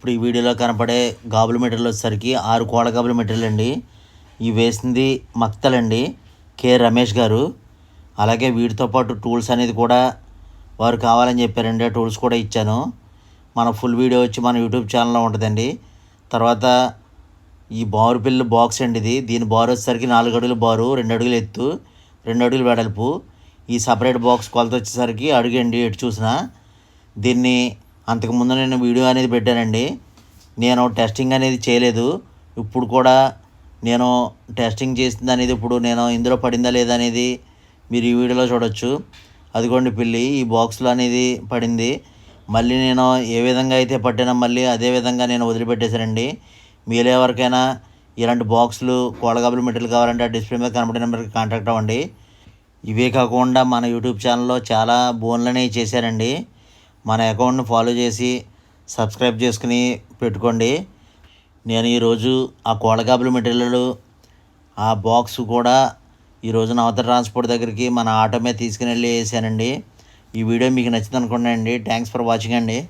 ఇప్పుడు ఈ వీడియోలో కనపడే గాబుల మెటీరియల్ వచ్చేసరికి ఆరు కోళ్ళ గాబుల మెటీరియల్ అండి. ఇవి వేసింది మక్తలండి కె రమేష్ గారు. అలాగే వీటితో పాటు టూల్స్ అనేది కూడా వారు కావాలని చెప్పారండి. ఆ టూల్స్ కూడా ఇచ్చాను. మన ఫుల్ వీడియో వచ్చి మన యూట్యూబ్ ఛానల్లో ఉంటుందండి. తర్వాత ఈ బారు పిల్లు బాక్స్ అండి ఇది. దీని బారు వచ్చేసరికి నాలుగు అడుగులు బారు రెండు అడుగులు ఎత్తు రెండు అడుగులు వెడల్పు. ఈ సపరేట్ బాక్స్ కొలత వచ్చేసరికి అడుగండి ఎటు చూసినా. దీన్ని అంతకుముందు నేను వీడియో అనేది పెట్టానండి. నేను టెస్టింగ్ అనేది చేయలేదు. ఇప్పుడు కూడా నేను టెస్టింగ్ చేసింది అనేది ఇప్పుడు నేను ఇందులో పడిందా లేదా అనేది మీరు ఈ వీడియోలో చూడొచ్చు. అదిగోండి పిల్లి ఈ బాక్స్లో అనేది పడింది. మళ్ళీ నేను ఏ విధంగా అయితే పట్టినా మళ్ళీ అదే విధంగా నేను వదిలిపెట్టేశానండి. మీలో ఎవరికైనా ఇలాంటి బాక్సులు కోళ్ళగాబుల మెటీరియల్ కావాలంటే ఆ డిస్ప్లే మీద కనబడే నెంబర్కి కాంటాక్ట్ అవ్వండి. ఇవే కాకుండా మన యూట్యూబ్ ఛానల్లో చాలా బోన్లు అనేవి చేశారండి. మన అకౌంట్ని ఫాలో చేసి సబ్స్క్రైబ్ చేసుకుని పెట్టుకోండి. నేను ఈరోజు ఆ కోళ్ళగాబుల మెటీరియల్ ఆ బాక్స్ కూడా ఈరోజు నవత ట్రాన్స్పోర్ట్ దగ్గరికి మన ఆటో మీద తీసుకుని వెళ్ళి వేసానండి. ఈ వీడియో మీకు నచ్చింది అండి థ్యాంక్స్ ఫర్ వాచింగ్ అండి.